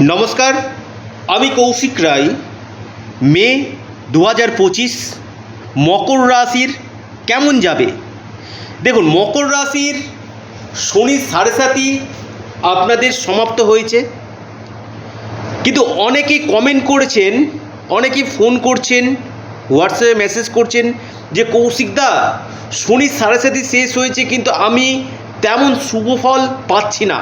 নমস্কার, আমি কৌশিক রায়। মে দু হাজার পঁচিশ, মকর রাশির কেমন যাবে? দেখুন, মকর রাশির শনি সাড়ে সাতই আপনাদের সমাপ্ত হয়েছে। কিন্তু অনেকে কমেন্ট করেছেন, অনেকে ফোন করছেন হোয়াটসঅ্যাপে মেসেজ করছেন যে কৌশিকদা শনি সাড়ে সাতই শেষ হয়েছে, কিন্তু আমি তেমন শুভ ফল পাচ্ছি না।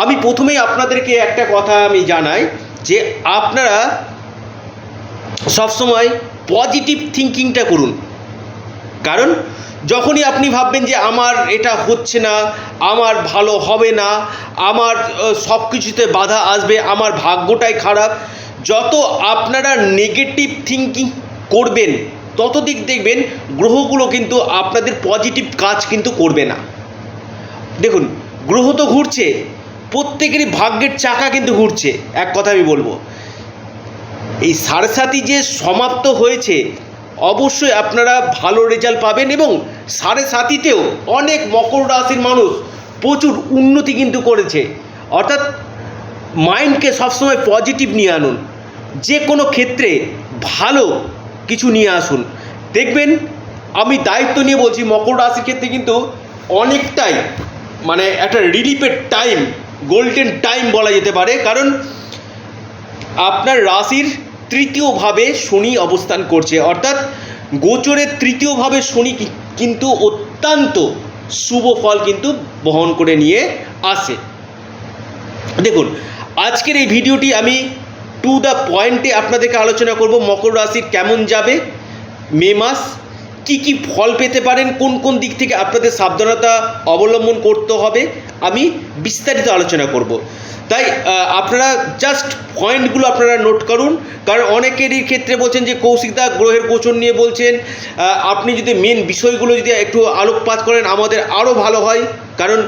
আমি প্রথমেই আপনাদেরকে একটা কথা আমি জানাই যে আপনারা সবসময় পজিটিভ থিঙ্কিংটা করুন। কারণ যখনই আপনি ভাববেন যে আমার এটা হচ্ছে না, আমার ভালো হবে না, আমার সব কিছুতে বাধা আসবে, আমার ভাগ্যটাই খারাপ, যত আপনারা নেগেটিভ থিঙ্কিং করবেন, তত দিক দেখবেন গ্রহগুলো কিন্তু আপনাদের পজিটিভ কাজ কিন্তু করবে না। দেখুন, গ্রহ তো ঘুরছে প্রত্যেকেরই ভাগ্যের চাকা কিন্তু ঘুরছে, এক কথা আমি বলব। এই সাড়ে সাতি যে সমাপ্ত হয়েছে, অবশ্যই আপনারা ভালো রেজাল্ট পাবেন এবং সাড়ে সাতিতেও অনেক মকর রাশির মানুষ প্রচুর উন্নতি কিন্তু করেছে। অর্থাৎ মাইন্ডকে সবসময় পজিটিভ নিয়ে আনুন। যে কোনো ক্ষেত্রে ভালো কিছু নিয়ে আসুন। দেখবেন, আমি দায়িত্ব নিয়ে বলছি মকর রাশির ক্ষেত্রে কিন্তু অনেকটাই মানে একটা রিলিফের টাইম গোল্ডেন টাইম বলা যেতে পারে, কারণ আপনার রাশির তৃতীয়ভাবে শনি অবস্থান করছে। অর্থাৎ গোচরের তৃতীয়ভাবে শনি কিন্তু অত্যন্ত শুভ ফল কিন্তু বহন করে নিয়ে আসে। দেখুন, আজকের এই ভিডিওটি আমি টু দ্য পয়েন্টে আপনাদেরকে আলোচনা করব, মকর রাশির কেমন যাবে, মে মাস কি কি ফল পেতে পারেন? কোন কোন দিক থেকে আপনাদের সাবধানতা অবলম্বন করতে হবে? আমি বিস্তারিত আলোচনা করব। তাই আপনারা জাস্ট পয়েন্টগুলো আপনারা নোট করুন। কারণ অনেকেরই ক্ষেত্রে বলছেন যে কৌশিকদা গ্রহের গোচর নিয়ে বলছেন। আপনি যদি মেন বিষয়গুলো যদি একটু আলোকপাত করেন, আমাদের আরও ভালো হয়। কারণ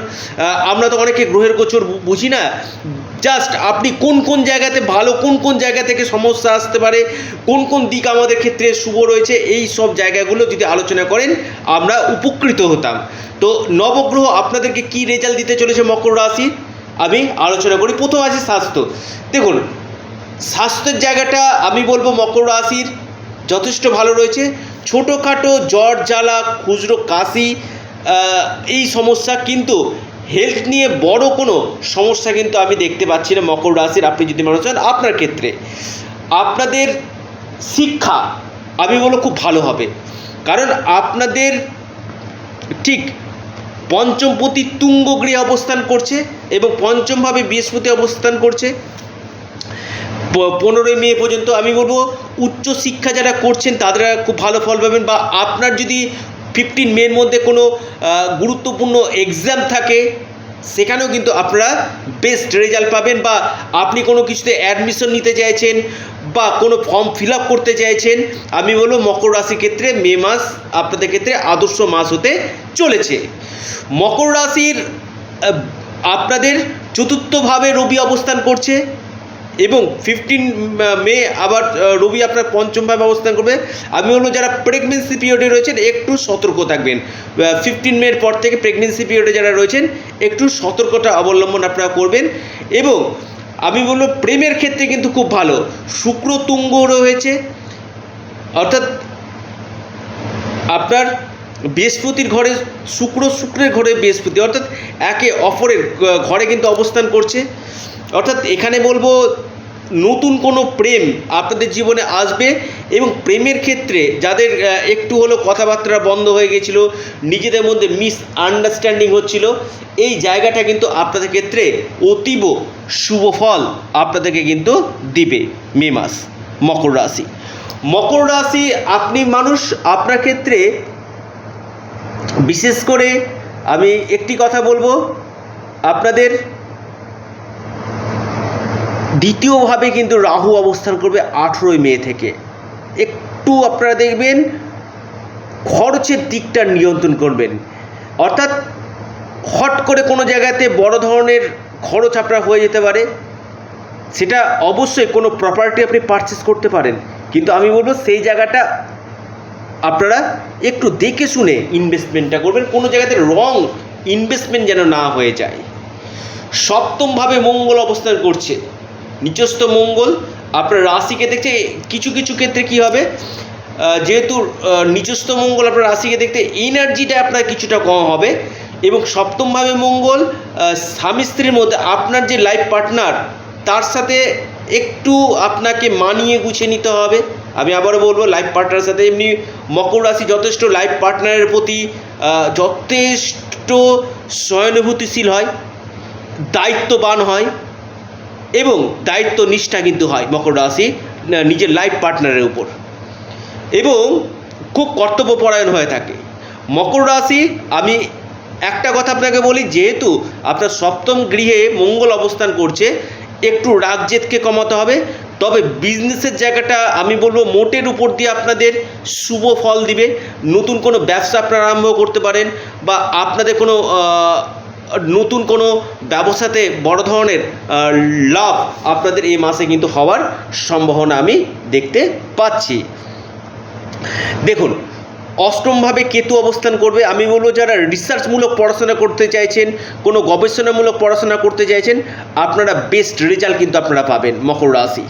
আমরা তো অনেকে গ্রহের গোচর বুঝি না। জাস্ট আপনি কোন কোন জায়গাতে ভালো, কোন কোন জায়গা থেকে সমস্যা আসতে পারে, কোন কোন দিক আমাদের ক্ষেত্রে শুভ রয়েছে, এই সব জায়গাগুলো যদি আলোচনা করেন, আমরা উপকৃত হতাম। তো নবগ্রহ আপনাদেরকে কি রেজাল্ট দিতে চলেছে মকর রাশি? আমি আলোচনা করি। প্রথম আছে স্বাস্থ্য। দেখুন, স্বাস্থ্যের জায়গাটা আমি বলব মকর রাশির যথেষ্ট ভালো রয়েছে। ছোটোখাটো জ্বর, জ্বালা, খুচরো কাশি এই সমস্যা কিন্তু হেলথ নিয়ে বড় কোনো সমস্যা কিন্তু আমি দেখতে পাচ্ছি না মকর রাশির, আপনি যদি মনে হচ্ছেন আপনার ক্ষেত্রে। আপনাদের শিক্ষা, আমি বলব খুব ভালো হবে। কারণ আপনাদের ঠিক পঞ্চমপতি তুঙ্গ গৃহে অবস্থান করছে এবং পঞ্চমভাবে বৃহস্পতি অবস্থান করছে। পনেরোই মে পর্যন্ত আমি বলব উচ্চ শিক্ষা যারা করছেন তারা খুব ভালো ফল পাবেন বা আপনার যদি ফিফটিন মের মধ্যে কোনো গুরুত্বপূর্ণ এক্সাম থাকে, সেখানেও কিন্তু আপনারা বেস্ট রেজাল্ট পাবেন বা আপনি কোনো কিছুতে অ্যাডমিশন নিতে চাইছেন বা কোনো ফর্ম ফিল আপ করতে চাইছেন, আমি বলব মকর রাশির ক্ষেত্রে মে মাস আপনাদের ক্ষেত্রে আদর্শ মাস হতে চলেছে। মকর রাশির আপনাদের চতুর্থভাবে রবি অবস্থান করছে এবং ফিফটিন মে আবার রবি আপনার পঞ্চমভাবে অবস্থান করবে। আমি বলব যারা প্রেগনেন্সি পিরিয়ডে রয়েছেন, একটু সতর্ক থাকবেন। ফিফটিন মের পর থেকে প্রেগনেন্সি পিরিয়ডে যারা রয়েছেন, একটু সতর্কতা অবলম্বন আপনারা করবেন। এবং আমি বলব প্রেমের ক্ষেত্রে কিন্তু খুব ভালো। শুক্র তুঙ্গ রয়েছে। অর্থাৎ আপনার বৃহস্পতির ঘরে শুক্র, শুক্রের ঘরে বৃহস্পতি। অর্থাৎ একে অপরের ঘরে কিন্তু অবস্থান করছে। অর্থাৎ এখানে বলব নতুন কোনো প্রেম আপনাদের জীবনে আসবে এবং প্রেমের ক্ষেত্রে যাদের একটু হলো কথাবার্তা বন্ধ হয়ে গেছিল, নিজেদের মধ্যে মিস আন্ডারস্ট্যান্ডিং হচ্ছিল, এই জায়গাটা কিন্তু আপনাদের ক্ষেত্রে অতীব শুভ ফল আপনাদেরকে কিন্তু দিবে মে মাস, মকর রাশি। মকর রাশি, আপনি মানুষ, আপনার ক্ষেত্রে বিশেষ করে আমি একটি কথা বলব, আপনাদের দ্বিতীয়ভাবে কিন্তু রাহু অবস্থান করবে আঠেরোই মে থেকে। একটু আপনারা দেখবেন, খরচের দিকটা নিয়ন্ত্রণ করবেন। অর্থাৎ হট করে কোনো জায়গাতে বড় ধরনের খরচ আপনার হয়ে যেতে পারে। সেটা অবশ্যই কোনো প্রপার্টি আপনি পারচেস করতে পারেন। কিন্তু আমি বলব, সেই জায়গাটা আপনারা একটু দেখে শুনে ইনভেস্টমেন্টটা করবেন। কোনো জায়গাতে রং ইনভেস্টমেন্ট যেন না হয়ে যায়। সপ্তমভাবে মঙ্গল অবস্থান করছে। নিচস্থ মঙ্গল, আপনার রাশিকে দেখতে কিছু কিছু ক্ষেত্রে কি হবে? যেহেতু নিচস্থ মঙ্গল আপনার রাশিকে দেখতে এনার্জিটা আপনার কিছুটা কম হবে এবং সপ্তমভাবে মঙ্গল স্বামী স্ত্রীর মধ্যে আপনার যে লাইফ পার্টনার তার সাথে একটু আপনাকে মানিয়ে গুছিয়ে নিতে হবে। আমি আবারও বলব লাইফ পার্টনারের সাথে এমনি মকর রাশি যথেষ্ট লাইফ পার্টনারের প্রতি যথেষ্ট সহানুভূতিশীল হয়, দায়িত্ববান হয়। এবং দায়িত্ব নিষ্ঠা কিন্তু হয় মকর রাশি নিজের লাইফ পার্টনারের উপর। এবং খুব কর্তব্যপরায়ণ হয়ে থাকে। মকর রাশি, আমি একটা কথা আপনাকে বলি, যেহেতু আপনার সপ্তম গৃহে মঙ্গল অবস্থান করছে, একটু রাগ জেদকে কমাতে হবে। তবে বিজনেসের জায়গাটা, আমি বলব, মোটের উপর দিয়ে আপনাদের শুভ ফল দিবে। নতুন কোনো ব্যবসা আপনারা আরম্ভ করতে পারেন বা আপনাদের কোনো নতুন কোনো ব্যবসাতে বড় ধরনের লাভ আপনাদের এই মাসে কিন্তু হওয়ার সম্ভাবনা আমি দেখতে পাচ্ছি। দেখুন, অষ্টমভাবে কেতু অবস্থান করবে। আমি বলব যারা রিসার্চমূলক পড়াশোনা করতে চাইছেন, কোনো গবেষণামূলক পড়াশোনা করতে চাইছেন, আপনারা বেস্ট রেজাল্ট কিন্তু আপনারা পাবেন মকর রাশি।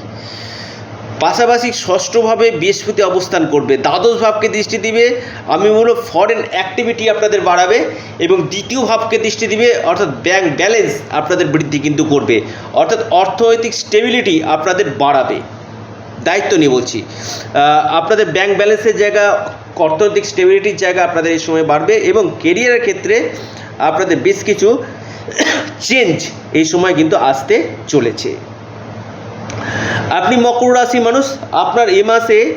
পাশাপাশি ষষ্ঠভাবে বৃহস্পতি অবস্থান করবে। দ্বাদশ ভাবকে দৃষ্টি দিবে, আমি বলব ফরেন অ্যাক্টিভিটি আপনাদের বাড়াবে এবং দ্বিতীয় ভাবকে দৃষ্টি দিবে, অর্থাৎ ব্যাংক ব্যালেন্স আপনাদের বৃদ্ধি কিন্তু করবে। অর্থাৎ অর্থনৈতিক স্টেবিলিটি আপনাদের বাড়াবে। দায়িত্ব নিয়ে বলছি। আপনাদের ব্যাংক ব্যালেন্সের জায়গা, অর্থনৈতিক স্টেবিলিটির জায়গা আপনাদের এই সময় বাড়বে এবং কেরিয়ারের ক্ষেত্রে আপনাদের বেশ কিছু চেঞ্জ এই সময় কিন্তু আসতে চলেছে। আপনি মকর রাশি মানুষ, আপনার এ মাসে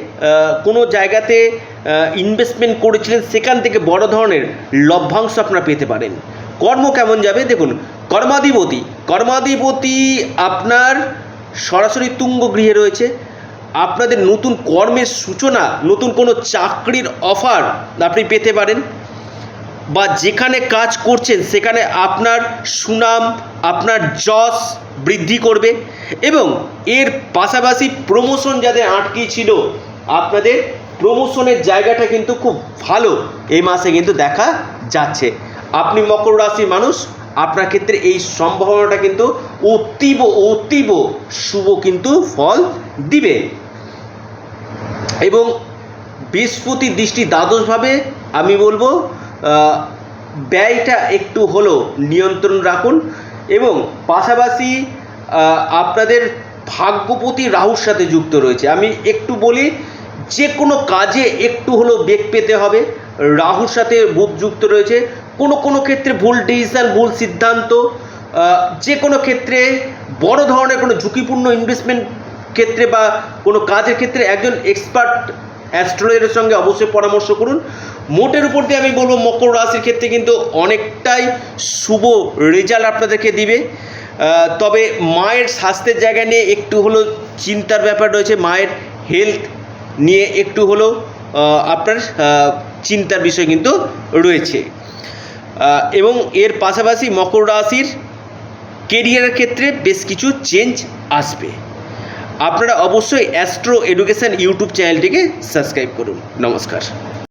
কোনো জায়গাতে ইনভেস্টমেন্ট করেছিলেন, সেখান থেকে বড় ধরনের লভ্যাংশ আপনারা পেতে পারেন। কর্ম কেমন যাবে? দেখুন, কর্মাধিপতি। কর্মাধিপতি আপনার সরাসরি তুঙ্গ গৃহে রয়েছে। আপনাদের নতুন কর্মের সূচনা, নতুন কোনো চাকরির অফার আপনি পেতে পারেন। বা যেখানে কাজ করছেন, সেখানে আপনার সুনাম, আপনার যশ বৃদ্ধি করবে এবং এর পাশাপাশি প্রমোশন যাদের আটকে ছিল, আপনাদের প্রমোশনের জায়গাটা কিন্তু খুব ভালো এই মাসে কিন্তু দেখা যাচ্ছে। আপনি মকর রাশির মানুষ, আপনার ক্ষেত্রে এই সম্ভাবনাটা কিন্তু অতীব অতীব শুভ কিন্তু ফল দিবে। এবং বৃহস্পতি দৃষ্টি দ্বাদশভাবে আমি বলব ব্যয়টা একটু হলো নিয়ন্ত্রণ রাখুন এবং পাশাপাশি আপনাদের ভাগ্যপতি রাহুর সাথে যুক্ত রয়েছে। আমি একটু বলি, যে কোনো কাজে একটু হলেও বেগ পেতে হবে। রাহুর সাথে বুধ যুক্ত রয়েছে। কোনো কোনো ক্ষেত্রে ভুল ডিসিশান, ভুল সিদ্ধান্ত যে কোনো ক্ষেত্রে বড় ধরনের কোনো ঝুঁকিপূর্ণ ইনভেস্টমেন্ট ক্ষেত্রে বা কোনো কাজের ক্ষেত্রে একজন এক্সপার্ট অ্যাস্ট্রোলজারের সঙ্গে অবশ্যই পরামর্শ করুন। মোটের উপর দিয়ে আমি বলব, মকর রাশির ক্ষেত্রে কিন্তু অনেকটাই শুভ রেজাল্ট আপনাদেরকে দিবে। তবে মায়ের স্বাস্থ্যের জায়গা নিয়ে একটু হলো চিন্তার ব্যাপার রয়েছে। মায়ের হেলথ নিয়ে একটু হলো আপনার চিন্তার বিষয় কিন্তু রয়েছে। এবং এর পাশাপাশি মকর রাশির কেরিয়ারের ক্ষেত্রে বেশ কিছু চেঞ্জ আসবে। আপনারা অবশ্যই অ্যাস্ট্রো এডুকেশান ইউটিউব চ্যানেলটিকে সাবস্ক্রাইব করুন। নমস্কার।